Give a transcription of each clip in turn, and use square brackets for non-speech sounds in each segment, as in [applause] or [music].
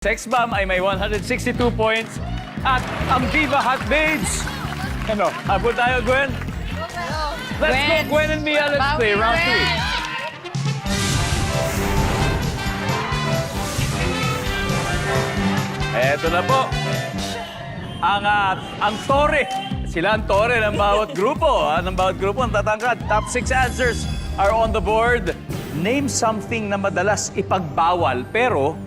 Sex Bomb ay may 162 points. At ang Viva Hot Babes. Ano? Abot tayo, Gwen? Let's Gwen. go, Gwen and Mia. Let's play round three. Eto na po. Ang, ah, ang tore. Sila ang tore ng bawat grupo. ah, ng bawat grupo ang tatangkad. Top six answers are on the board. Name something na madalas ipagbawal pero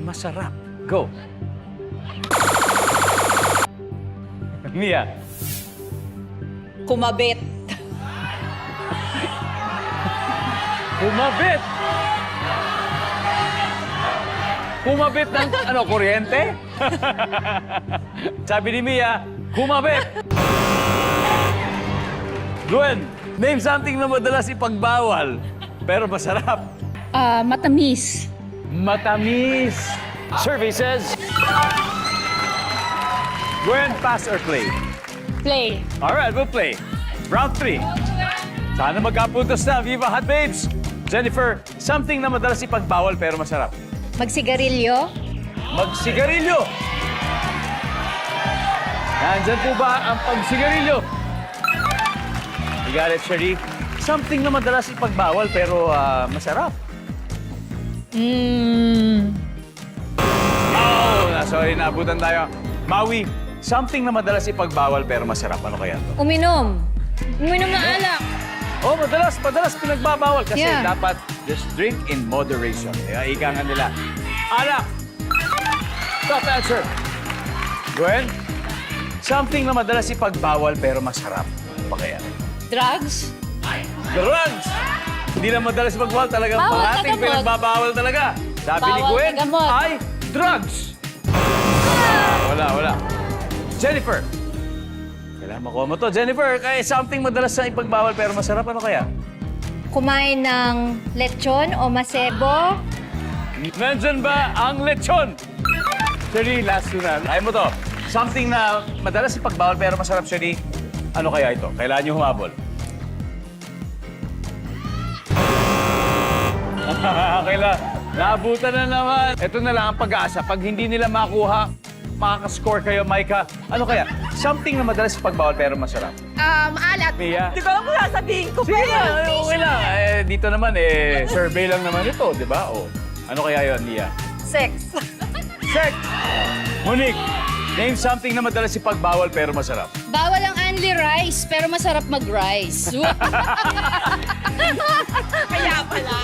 masarap. Go. [laughs] Mia. Kumabit. Kumabit. Kumabit ng ano, kuryente? [laughs] Sabi ni Mia, kumabit. Gwen, name something na madalas ipagbawal, pero masarap. Ah, matamis. Matamis. Survey says... Gwen, pass or play? Play. All right, we'll play. Round three. Sana magkapuntos na, Viva Hot Babes! Jennifer, something na madalas ipagbawal pero masarap. Magsigarilyo. Magsigarilyo! Nandyan po ba ang pagsigarilyo? You got it, Sharif. Something na madalas ipagbawal pero ah, masarap. Mmm. Oh, na, sorry, naabutan tayo. Maui, something na madalas ipagbawal pero masarap. Ano kaya to? Uminom. Uminom ng alak. Oh, madalas, madalas pinagbabawal kasi Yeah. dapat just drink in moderation. Kaya ika nga nila. Alak! Top answer. Gwen, something na madalas ipagbawal pero masarap. Ano ba kaya? Drugs. Drugs! Hindi na madalas ipagbawal talaga. Bawal Parating pinagbabawal talaga. Sabi ni Bawal Gwen ay drugs. Ah, Wala, wala. Jennifer. Kailangan makuha mo to. Jennifer, kaya something madalas na ipagbawal pero masarap. Ano kaya? Kumain ng lechon o masebo. Nandyan ba ang lechon? Shari, last two na. Ayaw mo to. Something na madalas ipagbawal pero masarap, Shari. Ano kaya ito? Kailangan nyo humabol. [laughs] Kailan? Naabutan na naman. Ito na lang ang pag-asa. Pag hindi nila makuha, makakascore kayo, Maika. Ano kaya? Something na madalas ipagbawal pero masarap. Um, alat. Mia? Hindi ko alam kung sasabihin ko. Sige, pero na, okay lang. Eh, dito naman, eh, survey lang naman ito, di ba? O, ano kaya yon Mia? Sex. Check! Monique, name something na madalas ipagbawal pero masarap. Bawal ang only rice, pero masarap mag-rice. [laughs] [laughs] Kaya pala.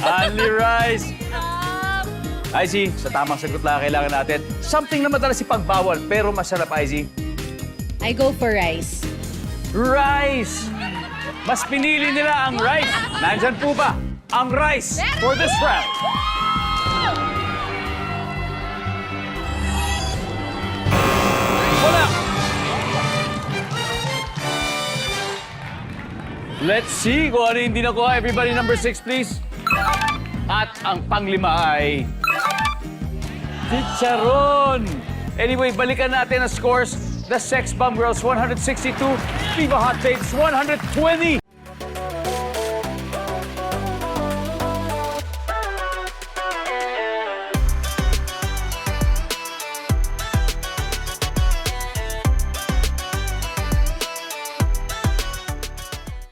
Only rice. Um, IZ, sa tamang sagot lang kailangan natin. Something na madalas ipagbawal pero masarap, IZ. I go for rice. Rice! Mas pinili nila ang rice. Nandyan po ba ang rice for this round? Wala! Let's see kung ano yung hindi nakuha. Everybody number six, please. At ang panglima ay... Chicharon! Anyway, balikan natin ang scores. The Sex Bomb Girls, 162. Viva Hot Babes, 120.